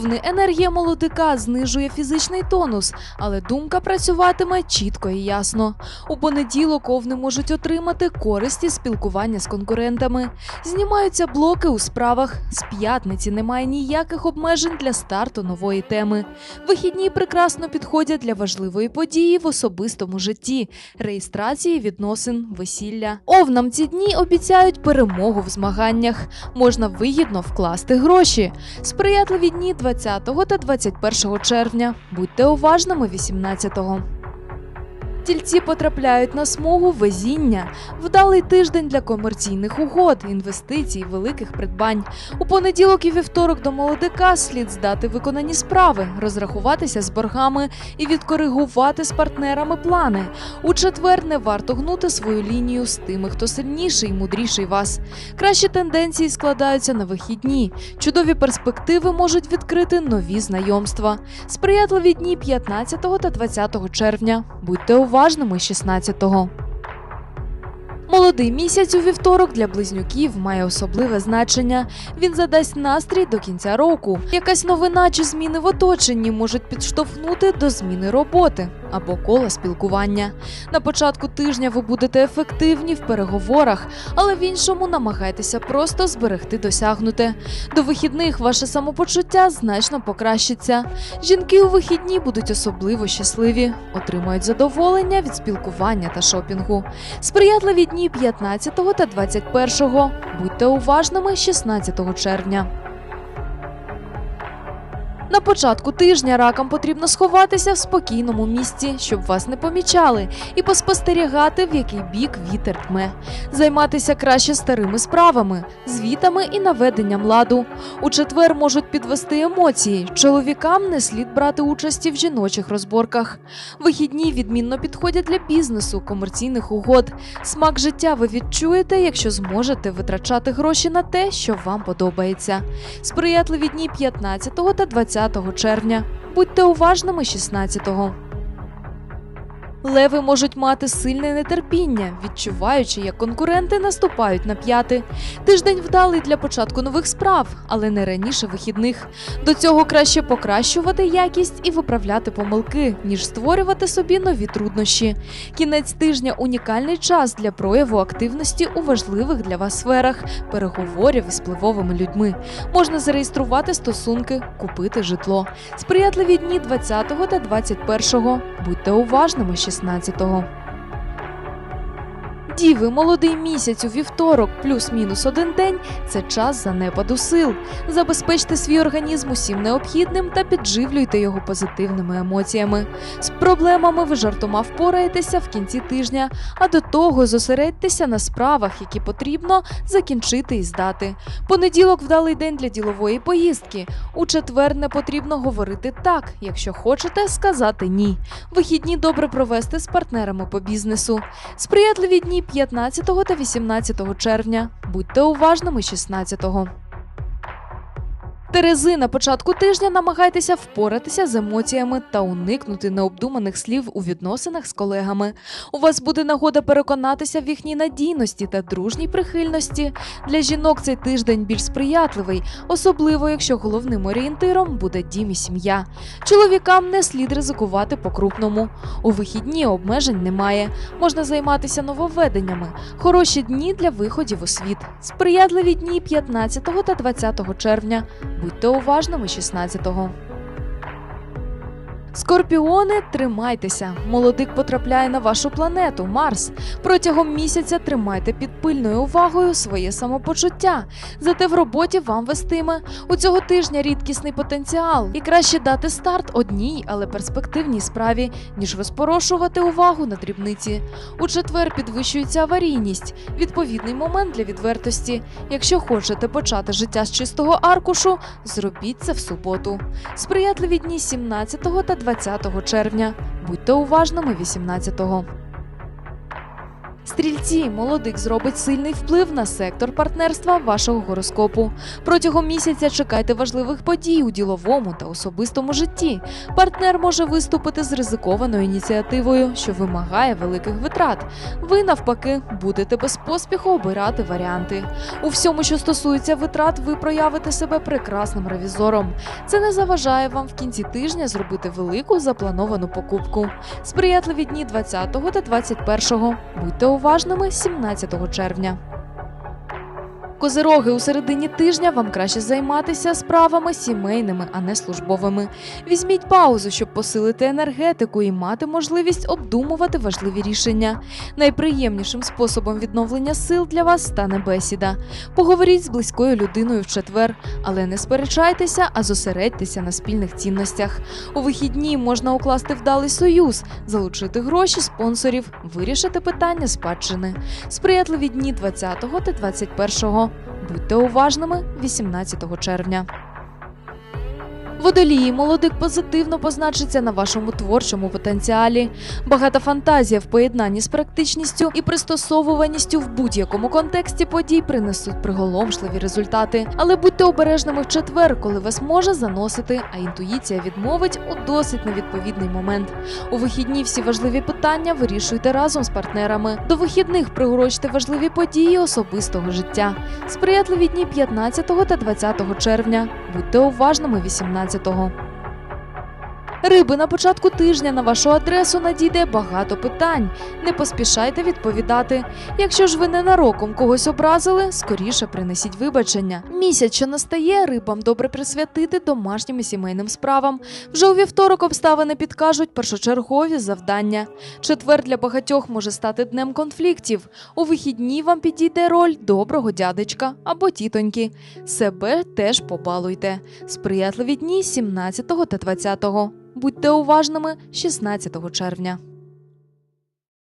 Овни енергія молодика знижує фізичний тонус, але думка працюватиме чітко і ясно. У понеділок овни можуть отримати користі спілкування з конкурентами. Знімаються блоки у справах. З п'ятниці немає ніяких обмежень для старту нової теми. Вихідні прекрасно підходять для важливої події в особистому житті, реєстрації відносин, весілля. Овнам ці дні обіцяють перемогу в змаганнях. Можна вигідно вкласти гроші. Сприятливі дні 20 та 21 червня. Будьте уважними 18-го. Тільці потрапляють на смугу везіння, вдалий тиждень для комерційних угод, інвестицій, великих придбань. У понеділок і вівторок до молодика слід здати виконані справи, розрахуватися з боргами і відкоригувати з партнерами плани. У четвер не варто гнути свою лінію з тими, хто сильніший і мудріший вас. Кращі тенденції складаються на вихідні. Чудові перспективи можуть відкрити нові знайомства. Сприятливі дні 15 та 20 червня. Будьте уважними 16-го. Молодий місяць у вівторок для близнюків має особливе значення. Він задасть настрій до кінця року. Якась новина чи зміни в оточенні можуть підштовхнути до зміни роботи або кола спілкування. На початку тижня ви будете ефективні в переговорах, але в іншому намагайтеся просто зберегти досягнуте. До вихідних ваше самопочуття значно покращиться. Жінки у вихідні будуть особливо щасливі, отримають задоволення від спілкування та шопінгу. Сприятливі дні 15 та 21. Будьте уважними 16 червня. На початку тижня ракам потрібно сховатися в спокійному місці, щоб вас не помічали, і поспостерігати, в який бік вітер дме. Займатися краще старими справами, звітами і наведенням ладу. У четвер можуть підвести емоції. Чоловікам не слід брати участі в жіночих розборках. Вихідні відмінно підходять для бізнесу, комерційних угод. Смак життя ви відчуєте, якщо зможете витрачати гроші на те, що вам подобається. Сприятливі дні 15 та 20 червня. Будьте уважними 16-го. Леви можуть мати сильне нетерпіння, відчуваючи, як конкуренти наступають на п'яти. Тиждень вдалий для початку нових справ, але не раніше вихідних. До цього краще покращувати якість і виправляти помилки, ніж створювати собі нові труднощі. Кінець тижня унікальний час для прояву активності у важливих для вас сферах, переговорів із впливовими людьми. Можна зареєструвати стосунки, купити житло. Сприятливі дні 20 та 21. Будьте уважними 16-го. Діви, молодий місяць у вівторок, плюс-мінус один день це час занепаду сил. Забезпечте свій організм усім необхідним та підживлюйте його позитивними емоціями. З проблемами ви жартома впораєтеся в кінці тижня, а до того зосередьтеся на справах, які потрібно закінчити і здати. Понеділок вдалий день для ділової поїздки. У четвер не потрібно говорити так, якщо хочете сказати ні. Вихідні добре провести з партнерами по бізнесу. Сприятливі дні 15 та 18 червня. Будьте уважними 16-го. Терези на початку тижня намагайтеся впоратися з емоціями та уникнути необдуманих слів у відносинах з колегами. У вас буде нагода переконатися в їхній надійності та дружній прихильності. Для жінок цей тиждень більш сприятливий, особливо якщо головним орієнтиром буде дім і сім'я. Чоловікам не слід ризикувати по-крупному. У вихідні обмежень немає. Можна займатися нововведеннями. Хороші дні для виходів у світ. Сприятливі дні 15 та 20 червня. Будьте уважними 16-го. Скорпіони, тримайтеся. Молодик потрапляє на вашу планету Марс. Протягом місяця тримайте під пильною увагою своє самопочуття. Зате в роботі вам вестиме. У цього тижня рідкісний потенціал, і краще дати старт одній, але перспективній справі, ніж розпорошувати увагу на дрібниці. У четвер підвищується аварійність, відповідний момент для відвертості. Якщо хочете почати життя з чистого аркушу, зробіть це в суботу. Сприятливі дні 17 та 20 червня. Будьте уважними 18-го. Стрільці, молодик зробить сильний вплив на сектор партнерства вашого гороскопу. Протягом місяця чекайте важливих подій у діловому та особистому житті. Партнер може виступити з ризикованою ініціативою, що вимагає великих витрат. Ви навпаки будете без поспіху обирати варіанти. У всьому, що стосується витрат, ви проявите себе прекрасним ревізором. Це не заважає вам в кінці тижня зробити велику заплановану покупку. Сприятливі дні 20 та 21. Будьте уважними 17 червня. Козироги у середині тижня вам краще займатися справами сімейними, а не службовими. Візьміть паузу, щоб посилити енергетику і мати можливість обдумувати важливі рішення. Найприємнішим способом відновлення сил для вас стане бесіда. Поговоріть з близькою людиною в четвер, але не сперечайтеся, а зосередьтеся на спільних цінностях. У вихідні можна укласти вдалий союз, залучити гроші спонсорів, вирішити питання спадщини. Сприятливі дні 20 та 21. Будьте уважними 18 червня. Водолії молодик позитивно позначиться на вашому творчому потенціалі. Багата фантазія в поєднанні з практичністю і пристосовуваністю в будь-якому контексті подій принесуть приголомшливі результати. Але будьте обережними в четвер, коли вас може заносити, а інтуїція відмовить у досить невідповідний момент. У вихідні всі важливі питання вирішуйте разом з партнерами. До вихідних приурочте важливі події особистого життя. Сприятливі дні 15 та 20 червня. Будьте уважними 18-го. Риби на початку тижня на вашу адресу надійде багато питань. Не поспішайте відповідати. Якщо ж ви ненароком когось образили, скоріше принесіть вибачення. Місяць, що настає, рибам добре присвятити домашнім і сімейним справам. Вже у вівторок обставини підкажуть першочергові завдання. Четвер для багатьох може стати днем конфліктів. У вихідні вам підійде роль доброго дядечка або тітоньки. Себе теж побалуйте. Сприятливі дні 17 та 20. Будьте уважними 16 червня.